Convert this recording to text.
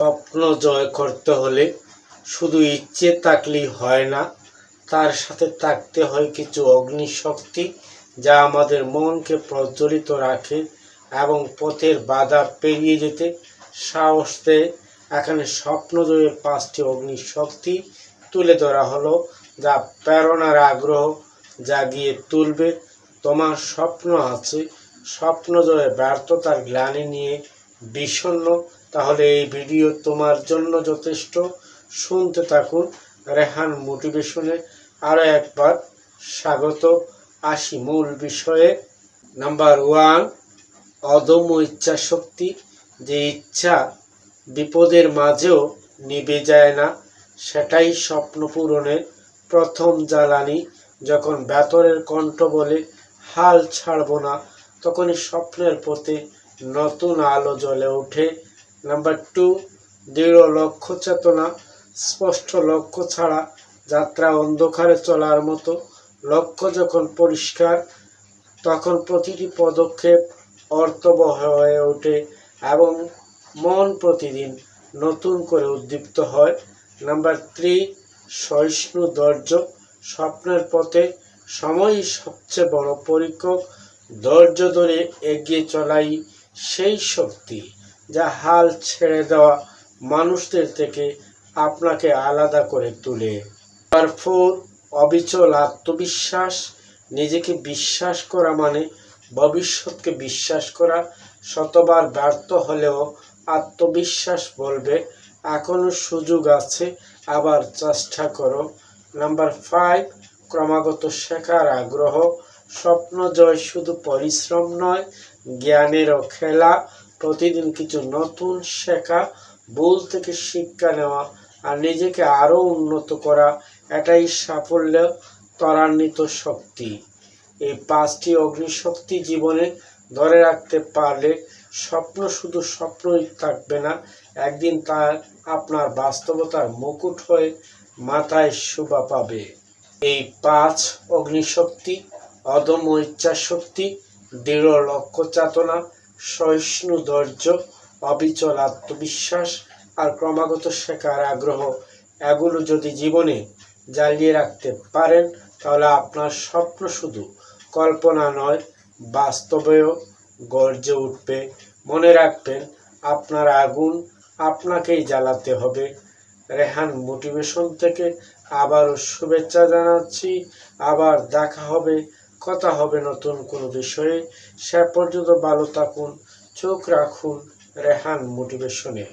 স্বপ্ন জয় করতে হলে শুধু ইচ্ছে থাকলেই হয় না, তার সাথে থাকতে হয় কিছু অগ্নিশক্তি যা আমাদের মনকে প্রজ্বলিত রাখে এবং পথের বাধা পেরিয়ে যেতে সাহস দেয়। এখানে স্বপ্ন জয়ের পাঁচটি অগ্নিশক্তি তুলে ধরা হলো, যা প্রেরণার আগ্রহ জাগিয়ে তুলবে। তোমার স্বপ্ন আছে। স্বপ্ন জয়ে ব্যর্থতার গ্লানি নিয়ে বিষণ্ণ, তাহলে এই ভিডিও তোমার জন্য যথেষ্ট। শুনতে থাকুন রেহান মোটিভেশনে আরও একবার স্বাগত। আসি মূল বিষয়ে। নাম্বার ওয়ান, অদম্য ইচ্ছা শক্তি যে ইচ্ছা বিপদের মাঝেও নিভে যায় না, সেটাই স্বপ্ন পূরণের প্রথম জ্বালানি। যখন ভেতরের কণ্ঠ বলে, হাল ছাড়বো না, তখনই স্বপ্নের পথে নতুন আলো জ্বলে ওঠে। নাম্বার টু দৃঢ় লক্ষ্য চেতনা। স্পষ্ট লক্ষ্য ছাড়া যাত্রা অন্ধকারে চলার মতো। লক্ষ্য যখন পরিষ্কার, তখন প্রতিটি পদক্ষেপ অর্থবহ হয়ে ওঠে এবং মন প্রতিদিন নতুন করে উদ্দীপ্ত হয়। নাম্বার থ্রি সহিষ্ণু ধৈর্য। স্বপ্নের পথে সময়ই সবচেয়ে বড় পরীক্ষক ধৈর্য ধরে এগিয়ে চলাই সেই শক্তি যা হাল ছেড়ে দেওয়া মানুষদের থেকে আপনাকে আলাদা করে তুলে। ফোর, অবিচল আত্মবিশ্বাস, নিজেকে বিশ্বাস করা মানে ভবিষ্যৎকে বিশ্বাস করা। শতবার ব্যর্থ হলেও আত্মবিশ্বাস বলবে, এখনও সুযোগ আছে, আবার চেষ্টা করো। নাম্বার ফাইভ, ক্রমাগত শেখার আগ্রহ। স্বপ্ন জয় শুধু পরিশ্রম নয়, জ্ঞানেরও খেলা, প্রতিদিন কিছু নতুন শেখা, ভুল থেকে শিক্ষা নেওয়া আর নিজেকে আরও উন্নত করা, এটাই সাফল্য ত্বরান্বিত শক্তি। এই পাঁচটি অগ্নিশক্তি জীবনে ধরে রাখতে পারলে স্বপ্ন শুধু স্বপ্নই থাকবে না, একদিন তার আপনার বাস্তবতার মুকুট হয়ে মাথায় শোভা পাবে। এই পাঁচ অগ্নিশক্তি অদম্য ইচ্ছাশক্তি দৃঢ় লক্ষ্য চেতনা সহিষ্ণু ধৈর্য, অবিচল আত্মবিশ্বাস আর ক্রমাগত শেখার আগ্রহ, এগুলো যদি জীবনে জ্বালিয়ে রাখতে পারেন, তাহলে আপনার স্বপ্ন শুধু কল্পনা নয়, বাস্তবেও গর্জে উঠবে। মনে রাখবেন, আপনার আগুন আপনাকেই জ্বালাতে হবে। রেহান মোটিভেশন থেকে আবারও শুভেচ্ছা জানাচ্ছি। আবার দেখা হবে কথা হবে নতুন কোনো বিষয়ে। সে পর্যন্ত ভালো থাকুন চোখ রাখুন রেহান মোটিভেশনে।